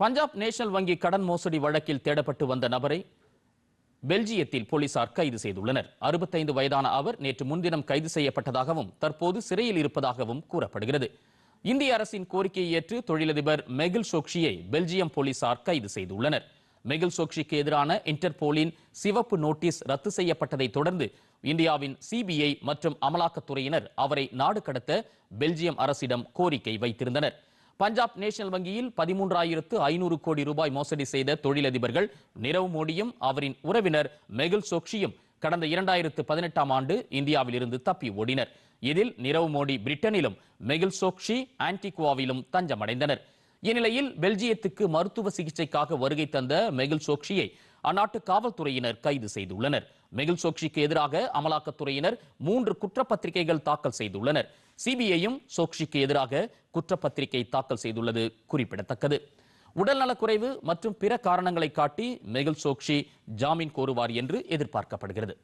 Punjab national வங்கி கடன் மோசடி வழக்கில் தேடப்பட்டு வந்த நபரை பெல்ஜியத்தில் போலீசார் கைது செய்துள்ளனர். அறுபத்தைந்து வயதான அவர் நேற்று முன்தினம் கைது செய்யப்பட்டதாகவும் தற்போது சிறையில் இருப்பதாகவும் கூறப்படுகிறது. இந்திய அரசின் கோரிக்கையை ஏற்று தொழிலதிபர் மெகில் சோக்ஷியை பெல்ஜியம் போலீசார் கைது செய்துள்ளனர். மெகில் சோக்ஷிக்கு எதிரான இன்டர்போலின் சிவப்பு நோட்டீஸ் ரத்து செய்யப்பட்டதை தொடர்ந்து இந்தியாவின் சிபிஐ மற்றும் அமலாக்கத்துறையினர் அவரை நாடு கடத்த பெல்ஜியம் அரசிடம் கோரிக்கை வைத்திருந்தனர். பஞ்சாப் நேஷனல் வங்கியில் பதிமூன்றாயிரத்து ஐநூறு கோடி ரூபாய் மோசடி செய்த தொழிலதிபர்கள் நிரவ் மோடியும் அவரின் உறவினர் மெகுல் சோக்ஷியும் கடந்த இரண்டாயிரத்து பதினெட்டாம் ஆண்டு இந்தியாவில் இருந்து தப்பி ஓடினர். இதில் நிரவ் மோடி பிரிட்டனிலும் மெகுல் சோக்ஷி ஆன்டிகுவாவிலும் தஞ்சமடைந்தனர். இந்நிலையில் பெல்ஜியத்துக்கு மருத்துவ சிகிச்சைக்காக வருகை தந்த மெகுல் சோக்ஷியை அந்நாட்டு காவல்துறையினர் கைது செய்துள்ளனர். மெகுல் சோக்ஷிக்கு எதிராக அமலாக்கத்துறையினர் மூன்று குற்றப்பத்திரிகைகள் தாக்கல் செய்துள்ளனர். சிபிஐயும் சோக்ஷிக்கு எதிராக குற்றப்பத்திரிகை தாக்கல் செய்துள்ளது குறிப்பிடத்தக்கது. உடல்நலக்குறைவு மற்றும் பிற காரணங்களை காட்டி மெகுல் சோக்ஷி ஜாமீன் கோருவார் என்று எதிர்பார்க்கப்படுகிறது.